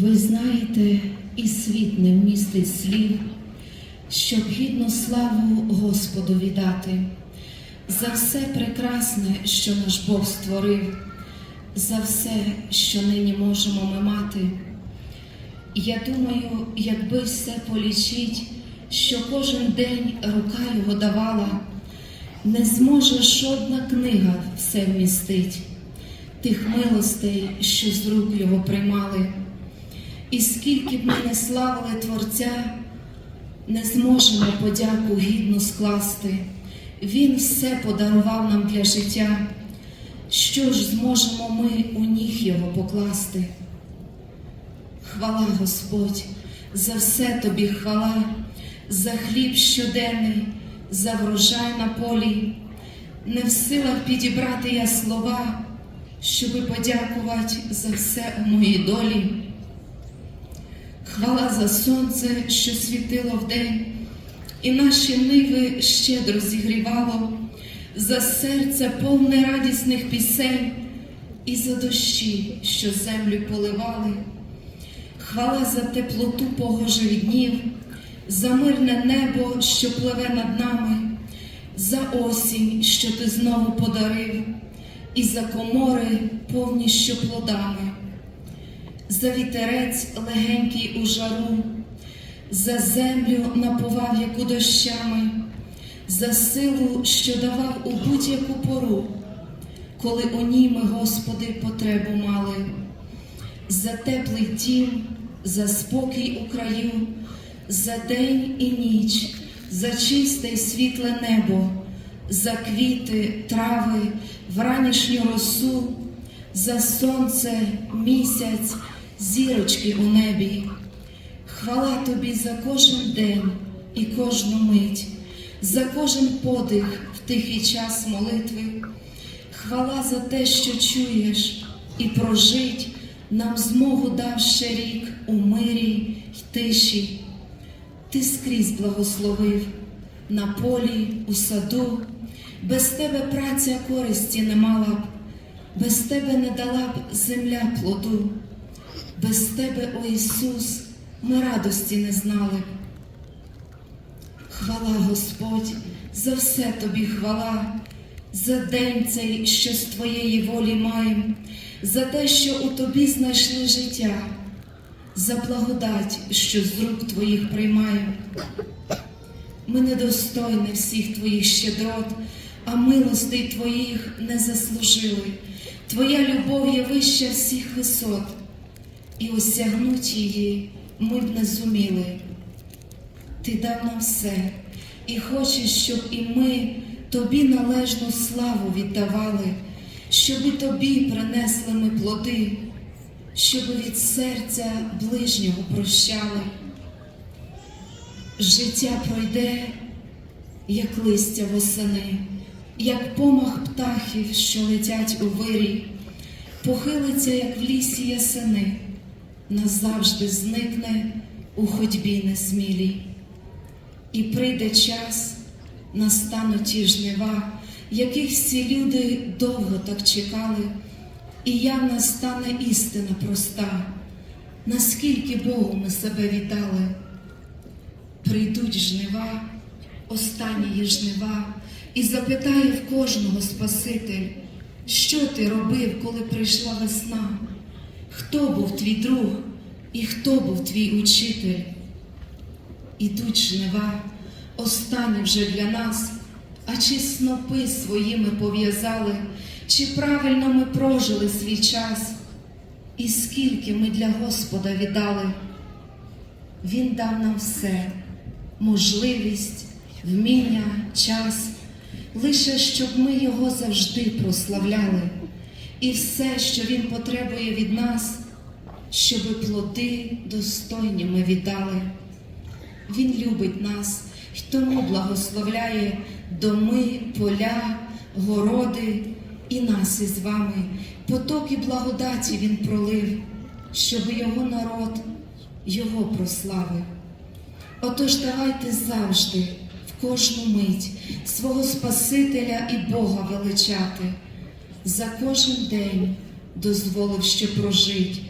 Ви знаєте, і світ не вмістить слів, щоб гідну славу Господу віддати, за все прекрасне, що наш Бог створив, за все, що нині можемо ми мати. Я думаю, якби все полічить, що кожен день рука його давала, не зможе жодна книга все вмістить, тих милостей, що з рук його приймали. І скільки б ми не славили Творця, не зможемо подяку гідно скласти. Він все подарував нам для життя. Що ж зможемо ми у ніг його покласти? Хвала Господь, за все тобі хвала, за хліб щоденний, за врожай на полі. Не в силах підібрати я слова, щоби подякувати за все у моїй долі. Хвала за сонце, що світило вдень, і наші ниви щедро зігрівало, за серце повне радісних пісень, і за дощі, що землю поливали. Хвала за теплоту погожих днів, за мирне небо, що пливе над нами, за осінь, що ти знову подарив, і за комори повні що плодами за вітерець легенький у жару, за землю наповав яку дощами, за силу, що давав у будь-яку пору, коли у ній ми, Господи, потребу мали, за теплий дім, за спокій у краю, за день і ніч, за чисте й світле небо, за квіти, трави, вранішню росу, за сонце, місяць зірочки у небі. Хвала тобі за кожен день і кожну мить, за кожен подих в тихий час молитви. Хвала за те, що чуєш, і прожить нам змогу дав ще рік у мирі й тиші. Ти скрізь благословив на полі, у саду, без тебе праця користі не мала б, без тебе не дала б земля плоду. Без тебе, о Ісус, ми радості не знали. Хвала Господь, за все тобі хвала, за день цей, що з твоєї волі маєм, за те, що у тобі знайшли життя, за благодать, що з рук твоїх приймаємо. Ми недостойні всіх твоїх щедрот, а милостей твоїх не заслужили. Твоя любов є вища всіх висот і осягнуть її ми б не зуміли. Ти дав нам все і хочеш, щоб і ми тобі належну славу віддавали, щоби тобі принесли ми плоди, щоб від серця ближнього прощали. Життя пройде, як листя восени, як помах птахів, що летять у вирі, похилиться, як в лісі ясени назавжди зникне у ходьбі несмілій. І прийде час, настануть ті жнива, яких всі люди довго так чекали, і явна стане істина проста, наскільки Богу ми себе вітали. Прийдуть жнива, останні жнива, і запитає в кожного Спаситель, що ти робив, коли прийшла весна? Хто був твій друг і хто був твій учитель? Ідуть жнива, останні вже для нас, а чи снопи своїми пов'язали, чи правильно ми прожили свій час, і скільки ми для Господа віддали? Він дав нам все, можливість, вміння, час, лише щоб ми його завжди прославляли і все, що Він потребує від нас, щоб плоди достойні ми віддали. Він любить нас і тому благословляє доми, поля, городи і нас із вами. Потоки благодаті Він пролив, щоб його народ Його прославив. Отож, давайте завжди, в кожну мить свого Спасителя і Бога величати за кожен день дозволив ще прожить.